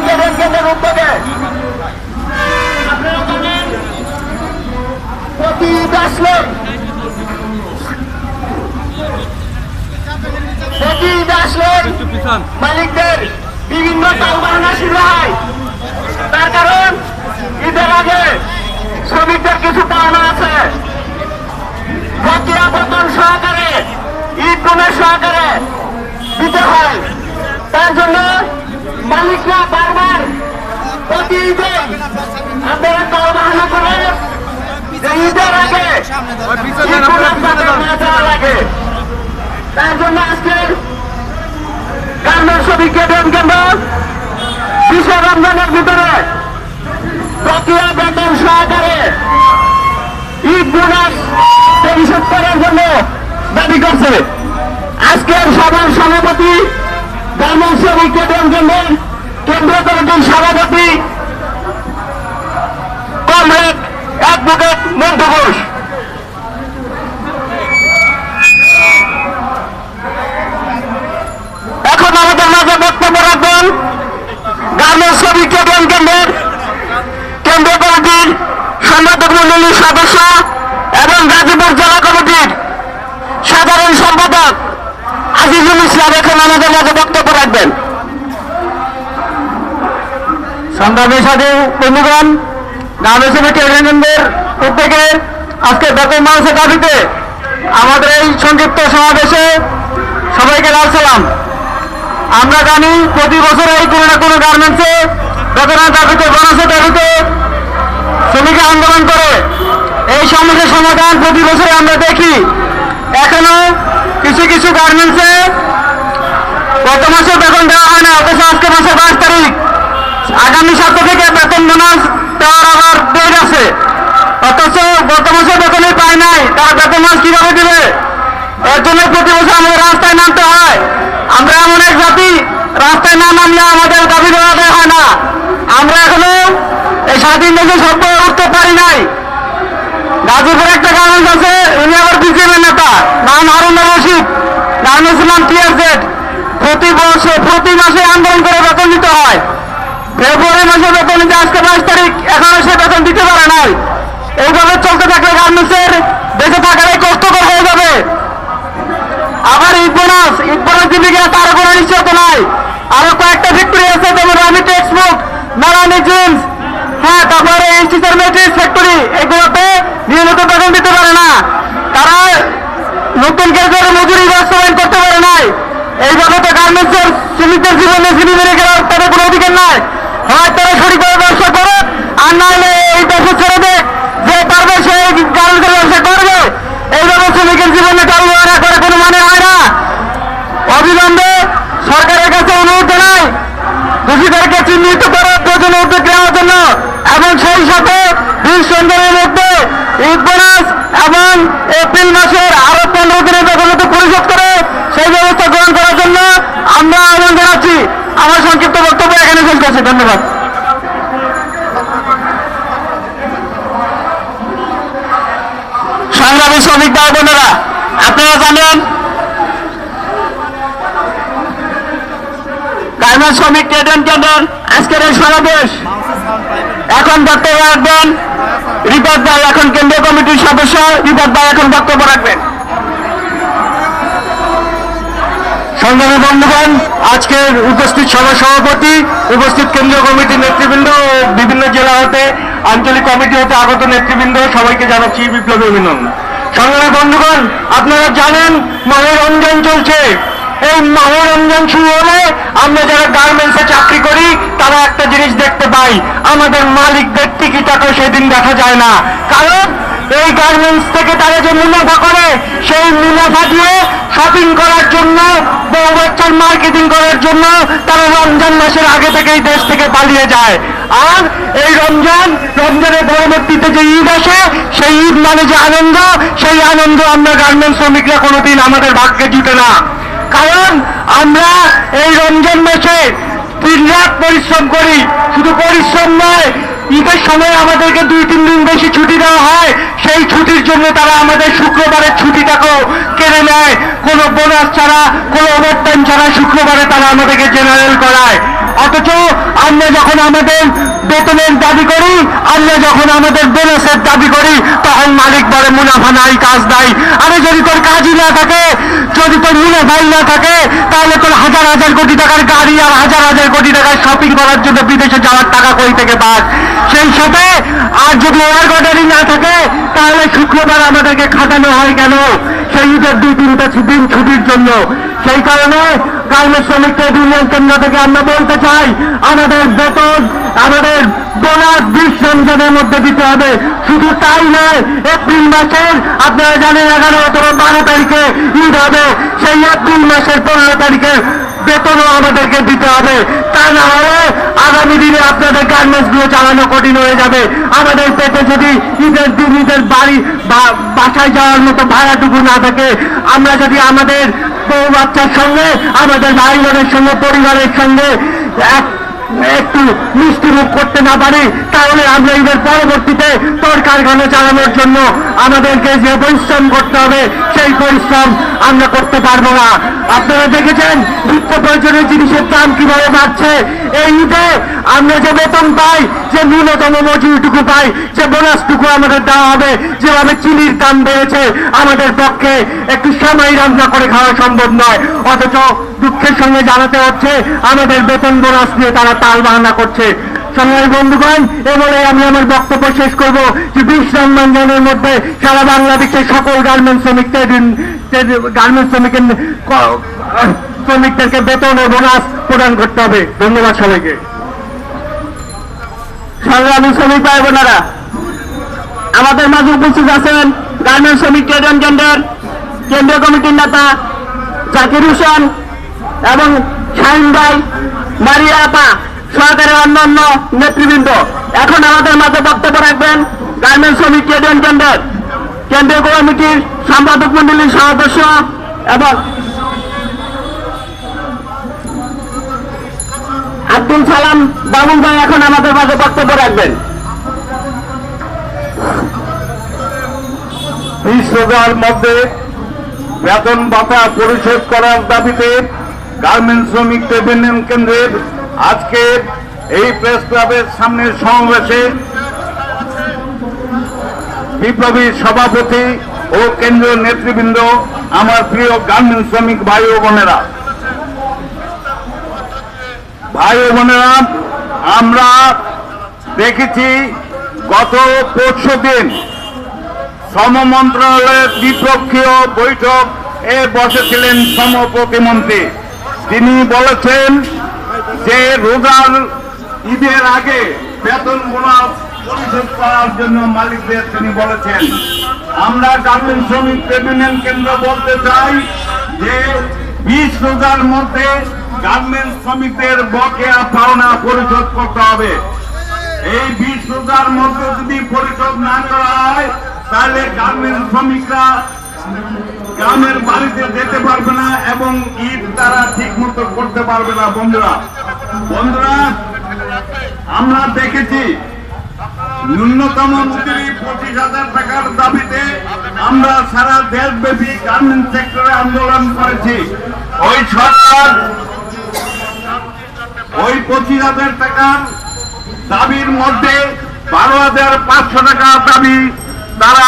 উদ্যোগে প্রতি ঈদ আসলে প্রতি ঈদ আসলে মালিকদের বিভিন্ন তালবাহানা শুরু হয় তার কারণ ঈদের আগে শ্রমিকদের কিছু পাওনা আছে। বেতন সহকারে ঈদ সহকারে দিতে হয়। তার জন্য মালিকরা বারবার। প্রতি ঈদে আপনারা তালবাহানা করে যে ঈদের আগে লাগে। কেন্দ্র বিশ্ব রমজানের ভিতরে প্রক্রিয়া বেতন সহকারে ঈদ বোনাস পরিশোধ করার জন্য দাবি করছে। আজকের সভার সভাপতি গার্মেন্টস শ্রমিক কেন্দ্র সভাপতি কমরেড অ্যাডভোকেট মন্টু ঘোষ এখন আমাদের মাঝে বক্তব্য রাখবেন গার্মেন্টস শ্রমিক কেন্দ্র কেন্দ্রের কেন্দ্রীয় কমিটির সম্পাদক মন্ডলীর সদস্য এবং গাজীপুর জেলা কমিটির সাধারণ সম্পাদক আজিজুল ইসলাম এখন আমাদের মাঝে বক্তব্য রাখবেন সাথে বন্ধুগণ কেন্দ্র কেন্দ্রের উদ্যোগে আজকে বেতন মানুষের দাবিতে আমাদের এই সংক্ষিপ্ত সমাবেশে সবাইকে লাল আমরা জানি প্রতি বছর এই কোনো না কোনো গার্মেন্টসে বেতনের দাবিতে বোনাসের দাবিতে শ্রমিক আন্দোলন করে। এই সমস্যার সমাধান প্রতি বছর আমরা দেখি। এখনও কিছু কিছু গার্মেন্টসে গত মাসে বেতন দেওয়া হয় না, অথচ আজকে মাসের বাইশ তারিখ। আগামী সপ্তাহ থেকে বেতন বোনাস দেওয়ার আবার ডেট আছে। অথচ গত মাসে বেতনই পায় নাই, তারা বেতন মাস কীভাবে দিবে? এর জন্য প্রতি বছর আমাদের রাস্তায় নামতে হয়। আমরা এমন এক জাতি, রাস্তায় না নামলে আমাদের দাবি দেওয়া হয় না। আমরা এখনও এই স্বাধীন দেশে সভ্য উঠতে পারি নাই। গাজীপুরে একটা গার্মেন্টস আছে, উনি আবার বিজেপির নেতা, নাম হারুন রশিদ। গার্মেন্টস নাম টিআরজেড। প্রতি বছর, প্রতি মাসে আন্দোলন করে বেতন দিতে হয়। ফেব্রুয়ারি মাসে বেতন দিতে আজকে বাইশ তারিখ, এখনও সে বেতন দিতে পারে নাই। এইভাবে চলতে থাকলে গার্মেন্টসের বেঁচে থাকাটাই কষ্টকর হয়ে যাবে। আবার ঈদ বোনাস ঈদ বোনাস দিবে কিনা তার কোনো নিশ্চয়ত নাই। আরও কয়েকটা ফ্যাক্টরি আছে, যেমন রানি টেক্সটবুক নারায়ণী জিন্স হ্যাঁ তারপরে ইনস্টিচার মেট্রিক্স ফ্যাক্টরি এগুলোতে নিয়মিত বেতন দিতে পারে না। তারা নতুন গ্যাসের মজুরি বাস্তবায়ন করতে পারে নাই। এইভাবে তো গার্মেন্টসের শ্রমিকদের জীবনে জীবী মেরে গেলে তাদের কোনো অধিকার নাই। হয় তারা সঠিকভাবে করে, আর না হলে এই ব্যবসা ছেড়ে দেয় যে পারবে সে গার্মেন্টসের ব্যবসা করবে। এইভাবে শ্রমিকের জীবনে না করে কোনো মানে হয় না। অবিলম্বে সরকারের কাছে অনুরোধ জানাই চিহ্নিত করে প্রয়োজনে উদ্যোগ নেওয়ার জন্য, এবং সেই সাথে মধ্যে ঈদ এবং এপ্রিল মাসের আরও পনেরো দিনের বেতনতে পরিশোধ করে সেই ব্যবস্থা গ্রহণ করার জন্য আমরা আহ্বান জানাচ্ছি। আমার সংক্ষিপ্ত বক্তব্য এখানে শেষ করছি, ধন্যবাদ। সংগ্রামী শ্রমিক ভাই বোনেরা, আপনারা জানেন গার্মেন্টস শ্রমিক ট্রেড অ্যান্ড কেন্দ্রের আজকের এই সমাবেশ। এখন বক্তব্য রাখবেন রিপোর্ট ভাই এখন কেন্দ্রীয় কমিটির সদস্য রিপোর্ট ভাই এখন বক্তব্য রাখবেন। সংগ্রামী বন্ধুগণ, আজকের উপস্থিত সভা সভাপতি, উপস্থিত কেন্দ্রীয় কমিটির নেতৃবৃন্দ ও বিভিন্ন জেলা হতে, আঞ্চলিক কমিটি হতে আগত নেতৃবৃন্দ, সবাইকে জানাচ্ছি বিপ্লবী অভিনন্দন। সংগ্রামী বন্ধুগণ, আপনারা জানেন, মাহের রমজান চলছে। এই মাহের রমজান শুরু হলে আমরা যারা গার্মেন্টসে চাকরি করি, তারা একটা জিনিস দেখতে পাই, আমাদের মালিকদের টিকিটাকে সেদিন দেখা যায় না। কারণ এই গার্মেন্টস থেকে তারা যে মুনাফা করে, সেই মুনাফা দিয়ে শপিং করার জন্য বউ বাচ্চার মার্কেটিং করার জন্য তারা রমজান মাসের আগে থেকেই দেশ থেকে পালিয়ে যায়। আর এই রমজান, রমজানের পরবর্তীতে যে ঈদ আসে, সেই ঈদ মানে যে আনন্দ, সেই আনন্দ আমরা গার্মেন্টস শ্রমিকরা কোনোদিন আমাদের ভাগ্যে জুটে না। কারণ আমরা এই রমজান মাসে দিন রাত পরিশ্রম করি, শুধু পরিশ্রম নয় ঈদের সময় আমাদেরকে দুই, তিন দিন বেশি ছুটি দেওয়া হয়, সেই ছুটির জন্য তারা আমাদের শুক্রবারের ছুটিটাকেও কেড়ে নেয়। কোনো বোনাস ছাড়া, কোনো ওভারটাইম ছাড়া শুক্রবারে তারা আমাদেরকে জেনারেল করায়। অথচ আমরা যখন আমাদের বেতনের দাবি করি, আমরা যখন আমাদের বোনাসের দাবি করি, তখন মালিক বলে, মুনাফা নাই, কাজ নাই। আরে যদি তোর কাজই না থাকে, যদি তোর মুনাফাই না থাকে, তাহলে তোর হাজার হাজার কোটি টাকার গাড়ি আর হাজার হাজার কোটি টাকার শপিং করার জন্য বিদেশে যাওয়ার টাকা কই থেকে পাস? সেই সাথে আর যদি এয়ার গার্ডারই না থাকে, তাহলে শুক্রবার আমাদেরকে খাটানো হয় কেন? সেই দুই তিনটা দিন ছুটির জন্য। সেই কারণে গার্মেন্টস শ্রমিক ট্রেড ইউনিয়ন কেন্দ্র থেকে আমরা বলতে চাই, আমাদের বেতন, আমাদের বোনাস বিশ রমজানের মধ্যে দিতে হবে। শুধু তাই নয়, এপ্রিল মাসের, আপনারা জানেন এগারো অথবা বারো তারিখে ঈদ হবে। সেই এপ্রিল মাসের পনেরো তারিখে বেতনও আমাদেরকে দিতে হবে। তা না হলে আগামী দিনে আপনাদের গার্মেন্টসগুলো চালানো কঠিন হয়ে যাবে। আমাদের পেটে যদি ঈদের দিন, ঈদের বাড়ি বাসায় যাওয়ার মতো ভাড়াটুকু না থাকে, আমরা যদি আমাদের বউ বাচ্চার সঙ্গে আমাদের ভাই বোনের সঙ্গে পরিবারের সঙ্গে এক একটু মিষ্টি মুখ করতে না পারি, তাহলে আমরা ঈদের পরবর্তীতে তোর কারখানা চালানোর জন্য আমাদেরকে যে পরিশ্রম করতে হবে, সেই পরিশ্রম আমরা করতে পারব না। আপনারা দেখেছেন নিত্য প্রয়োজনীয় জিনিসের দাম কীভাবে বাড়ছে? এই ঈদে আমরা যে বেতন পাই, যে ন্যূনতম মজুরিটুকু পাই, যে বোনাসটুকু আমাদের দেওয়া হবে, যেভাবে চিনির দাম বেড়েছে, আমাদের পক্ষে একটু সময় রান্না করে খাওয়া সম্ভব নয়। অথচ দুঃখের সঙ্গে জানাতে হচ্ছে, আমাদের বেতন বোনাস নিয়ে তারা তাল বাহানা করছে। সংগ্রামী বন্ধুগণ এ বলে আমি আমার বক্তব্য শেষ করব যে বিশ রমজানের মধ্যে সারা বাংলাদেশের সকল গার্মেন্টস শ্রমিকদের গার্মেন্টস শ্রমিকের শ্রমিকদেরকে বেতন ও বোনাস প্রদান করতে হবে। ধন্যবাদ সবাইকে। সংগ্রামী শ্রমিক ভাই বোনেরা আমাদের মাঝে উপস্থিত আছেন গার্মেন্টস শ্রমিক ট্রেড ইউনিয়ন কেন্দ্রীয় কমিটির নেতা জাকির হোসেন এবং শাহিন ভাই, মারিয়া আপা সরকারের অন্যান্য নেতৃবৃন্দ। এখন আমাদের মাঝে বক্তব্য রাখবেন গার্মেন্টস শ্রমিক ইউনিয়ন কেন্দ্রের। কেন্দ্রীয় কমিটির সম্পাদক মন্ডলীর সদস্য এবং আব্দুল সালাম বাবুল ভাই এখন আমাদের মাঝে বক্তব্য রাখবেন। বিশ মধ্যে বেতন ভাতা পরিশোধ করার দাবিতে গার্মেন্টস শ্রমিক ইউনিয়ন কেন্দ্রের আজকে এই প্রেস ক্লাবের সামনে সমাবেশে বিপ্লবী সভাপতি ও কেন্দ্রীয় নেতৃবৃন্দ, আমার প্রিয় গার্মেন্ট শ্রমিক ভাই ও বোনেরা। ভাই ও বোনেরা, আমরা দেখেছি গত পরশু দিন শ্রম মন্ত্রণালয়ের দ্বিপক্ষীয় বৈঠক এ বসেছিলেন শ্রম প্রতিমন্ত্রী। তিনি বলেছেন যে রোজার ঈদের আগে বেতন বোনাস পরিশোধ করার জন্য মালিকদের তিনি বলেছেন। আমরা গ্রামীণ শ্রমিক ইউনিয়ন কেন্দ্র বলতে চাই যে বিশ রোজার মধ্যে গার্মেন্ট শ্রমিকদের বকেয়া পাওনা পরিশোধ করতে হবে। এই বিশ রোজার মধ্যে যদি পরিশোধ না করা হয়, তাহলে গার্মেন্ট শ্রমিকরা গ্রামের বাড়িতে যেতে পারবে না এবং ঈদ তারা ঠিক মতো করতে পারবে না, বন্ধুরা। বন্ধুরা, আমরা দেখেছি, ন্যূনতম মজুরি পঁচিশ হাজার টাকার দাবিতে আমরা সারা দেশব্যাপী গার্মেন্ট সেক্টরে আন্দোলন করেছি। ওই সরকার ওই পঁচিশ হাজার টাকার দাবির মধ্যে বারো হাজার পাঁচশো টাকা দাবি তারা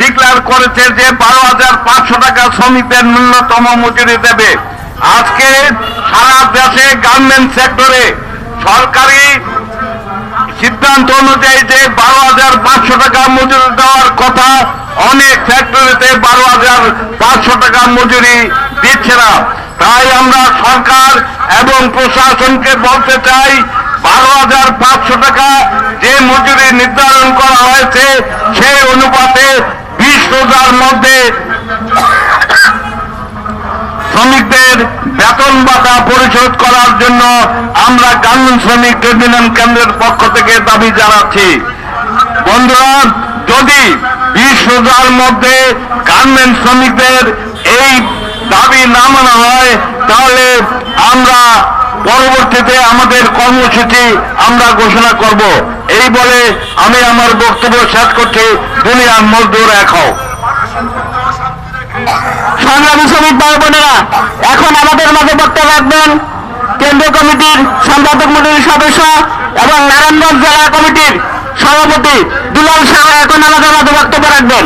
ডিক্লেয়ার করেছে যে বারো হাজার পাঁচশো টাকা শ্রমিকদের ন্যূনতম মজুরি দেবে। আজকে সারা দেশে গার্মেন্ট সেক্টরে সরকারি সিদ্ধান্ত অনুযায়ী যে বারো হাজার পাঁচশো টাকা মজুরি দেওয়ার কথা, অনেক ফ্যাক্টরিতে বারো হাজার পাঁচশো টাকা মজুরি দিচ্ছে না। তাই আমরা সরকার এবং প্রশাসনকে বলতে চাই বারো হাজার পাঁচশো টাকা যে মজুরি নির্ধারণ করা হয়েছে সেই অনুপাতে বিশ রোজার মধ্যে শ্রমিকদের বেতন ভাতা পরিশোধ করার জন্য আমরা গার্মেন্ট শ্রমিক ট্রেড ইউনিয়ন কেন্দ্রের পক্ষ থেকে দাবি জানাচ্ছি। বন্ধুরা, যদি বিশ রোজার মধ্যে গার্মেন্ট শ্রমিকদের এই দাবি না মানা হয়, তাহলে আমরা পরবর্তীতে আমাদের কর্মসূচি আমরা ঘোষণা করব। এই বলে আমি আমার বক্তব্য শেষ করছি। দুনিয়ার মজদুর এক হও। সংগ্রামী শ্রমিক ভাই বোনেরা এখন আমাদের মাঝে বক্তব্য রাখবেন কেন্দ্রীয় কমিটির সম্পাদক মন্ডলীর সদস্য এবং নারায়ণগঞ্জ জেলা কমিটির সভাপতি দুলাল শাহ এখন আমাদের মাঝে বক্তব্য রাখবেন।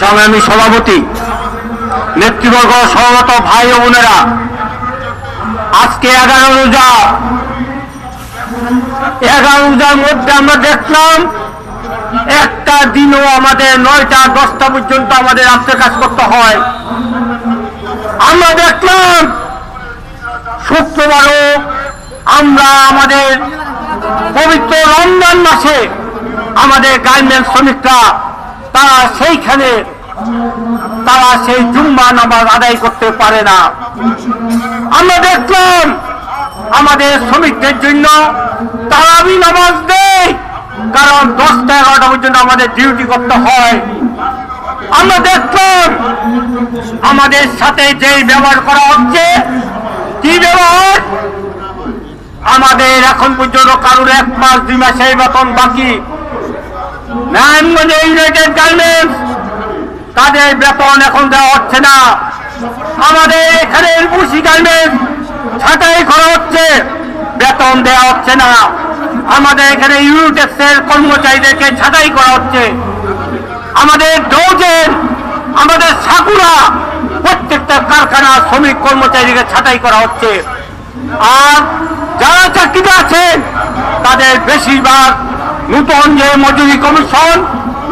সংগ্রামী সভাপতি নেতৃবর্গ সহমত ভাই ও বোনেরা, আজকে এগারো রোজা। এগারো রোজার মধ্যে আমরা দেখলাম, একটা দিনও আমাদের নয়টা, দশটা পর্যন্ত আমাদের রাত্রে কাজ করতে হয়। আমরা দেখলাম, শুক্রবারও আমরা আমাদের পবিত্র রমজান মাসে আমাদের গার্মেন্টস শ্রমিকরা, তারা সেইখানে তারা সেই জুম্মা নামাজ আদায় করতে পারে না। আমরা দেখলাম আমাদের শ্রমিকদের জন্য তারাবি নামাজ দেয় কারণ দশটা এগারোটা পর্যন্ত আমাদের ডিউটি করতে হয়। আমরা দেখলাম আমাদের সাথে যেই ব্যবহার করা হচ্ছে, কি ব্যবহার? আমাদের এখন পর্যন্ত কারোর এক মাস, দুই মাসের বেতন বাকি। নারায়ণগঞ্জে ইউনাইটেড গার্মেন্টস তাদের বেতন এখন দেওয়া হচ্ছে না। আমাদের এখানে এলপুসি গার্মেন্টস ছাঁটাই করা হচ্ছে। বেতন দেওয়া হচ্ছে না। আমাদের এখানে ইউটেক্সের কর্মচারীদেরকে ছাঁটাই করা হচ্ছে। আমাদের ডোজের আমাদের সাকুরা প্রত্যেকটা কারখানা শ্রমিক কর্মচারীকে ছাঁটাই করা হচ্ছে। আর যারা চাকরিতে আছেন, তাদের বেশিরভাগ নূতন যে মজুরি কমিশন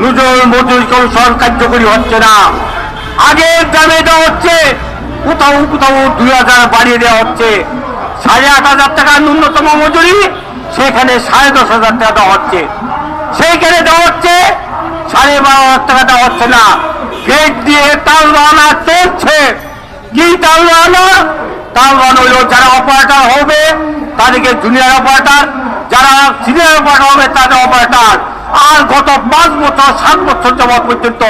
নূতন মজুরি কমিশন কার্যকরী হচ্ছে না। আগের দামে দেওয়া হচ্ছে, কোথাও কোথাও দুই হাজার বাড়িয়ে দেওয়া হচ্ছে। সাড়ে আট হাজার টাকা ন্যূনতম মজুরি, সেখানে সাড়ে দশ হাজার টাকা দেওয়া হচ্ছে। সেইখানে দেওয়া হচ্ছে, সাড়ে বারো হাজার টাকা দেওয়া হচ্ছে না। গেট দিয়ে তাল বানা চলছে। কি তাল বানা তাল বানা হইল যারা অপারেটর হবে, তাদেরকে জুনিয়র অপারেটর যারা সিনিয়র অপারেটর হবে, তাদের অপারেটর আর গত পাঁচ বছর, সাত বছর যাওয়া পর্যন্ত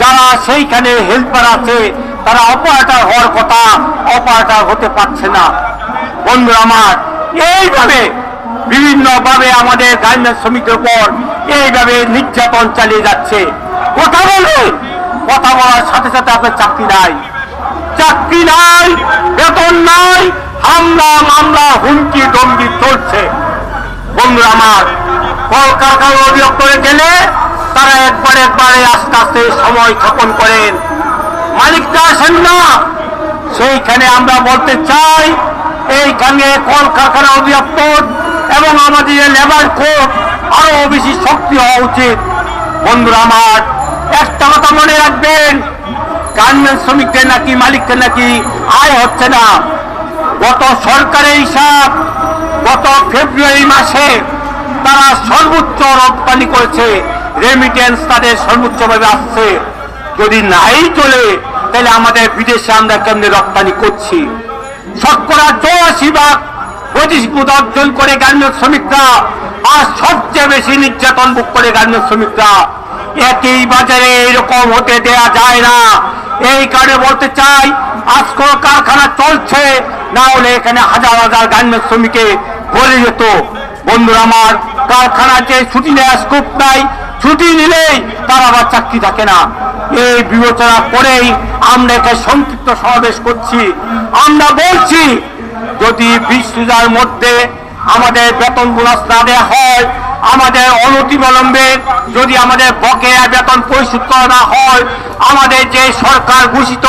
যারা সেইখানে হেল্পার আছে, তারা অপারেটর হওয়ার কথা অপারেটর হতে পারছে না। বন্ধু আমার, এইভাবে বিভিন্নভাবে আমাদের গার্মেন্টস শ্রমিকের উপর এইভাবে নির্যাতন চালিয়ে যাচ্ছে। কথা বলে, কথা বলার সাথে সাথে আপনার চাকরি নাই। চাকরি নাই, বেতন নাই, হামলা, মামলা, হুমকি দমকি চলছে। বন্ধুরা আমার কলকারখানা অভিযোগ করে গেলে তারা একবার একবারে আস্তে আস্তে সময় ক্ষেপণ করেন। মালিকটা আসেন না। সেইখানে আমরা বলতে চাই, এইখানে কলকারখানা অধিদপ্তর এবং আমাদের লেবার কোর্ট আরও বেশি শক্তি হওয়া উচিত। বন্ধুরা আমার, একটা কথা মনে রাখবেন গার্মেন্টস শ্রমিকদের নাকি মালিকদের নাকি আয় হচ্ছে না। গত সরকারের হিসাব, গত ফেব্রুয়ারি মাসে তারা সর্বোচ্চ রপ্তানি করেছে। রেমিটেন্স তাদের সর্বোচ্চভাবে আসছে। যদি নাই চলে, তাহলে আমাদের বিদেশে আমরা কেমনে রপ্তানি করছি? শতকরা চৌরাশি ভাগ পঁচিশ প্রতিশোধ অর্জন করে গার্মেন্টস শ্রমিকরা, আর সবচেয়ে বেশি নির্যাতন ভোগ করে গার্মেন্টস শ্রমিকরা। একই বাজারে এরকম হতে দেয়া যায় না। এই কারণে বলতে চাই আজকে কারখানা চলছে, না হলে এখানে হাজার হাজার গার্মেন্টস শ্রমিকে ভরে যেত। বন্ধুরা আমার কারখানার যে ছুটি নেওয়ার স্কোপ নাই, ছুটি নিলেই তার আবার চাকরি থাকে না। এই বিবেচনা করেই আমরা এখানে সংক্ষিপ্ত সমাবেশ করছি। আমরা বলছি, যদি বিশ মধ্যে আমাদের বেতন বোনাস না দেওয়া হয়, আমাদের অনতিবিলম্বে যদি আমাদের বকেয়া বেতন পরিশোধ করা না হয়, আমাদের যে সরকার ঘোষিত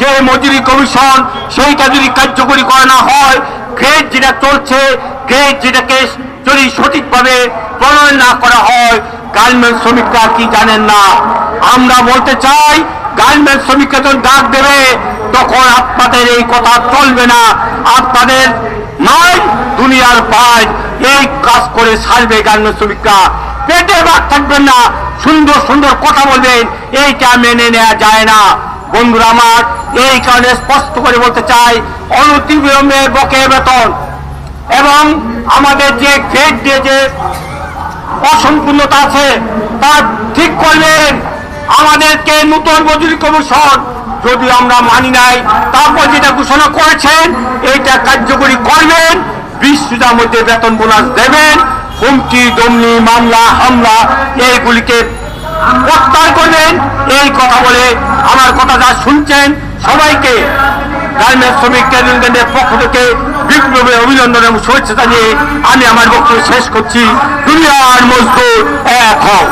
যে মজুরি কমিশন, সেইটা যদি কার্যকরী করা না হয় গ্রেড যেটা চলছে গ্রেড যেটাকে যদি সঠিকভাবে প্রণয়ন না করা হয়, গার্মেন্টস শ্রমিকরা কি জানেন না? আমরা বলতে চাই, গার্মেন্টস শ্রমিকরা যখন ডাক দেবে, তখন আপনাদের এই কথা চলবে না। আপনাদের নয়, দুনিয়ার পায় এই কাজ করে সারবে গার্মেন্ট শ্রমিকরা। পেটে ভাগ থাকবেন না, সুন্দর সুন্দর কথা বলবেন, এইটা মেনে নেওয়া যায় না। বন্ধুরা আমার, এই কারণে স্পষ্ট করে বলতে চাই, অনতিবিলম্বে বকে বেতন এবং আমাদের যে গ্রেড যে অসম্পূর্ণতা আছে, তা ঠিক করবেন। আমাদেরকে নতুন মজুরি কমিশন যদি আমরা মানি নাই, তারপর যেটা ঘোষণা করেছেন, এইটা কার্যকরী করবেন। বিশ মধ্যে বেতন বোনাস দেবেন। হুমকি, দমনি, মামলা, হামলা, এইগুলিকে প্রত্যাহার করবেন। এই কথা বলে আমার কথা যা শুনছেন সবাইকে। গার্মেন্টস শ্রমিক ইউনিয়নের পক্ষ থেকে বিপ্লবে অভিনন্দন এবং শুভেচ্ছা জানিয়ে আমি আমার বক্তব্য শেষ করছি। দুনিয়ার মজদুর এক হোক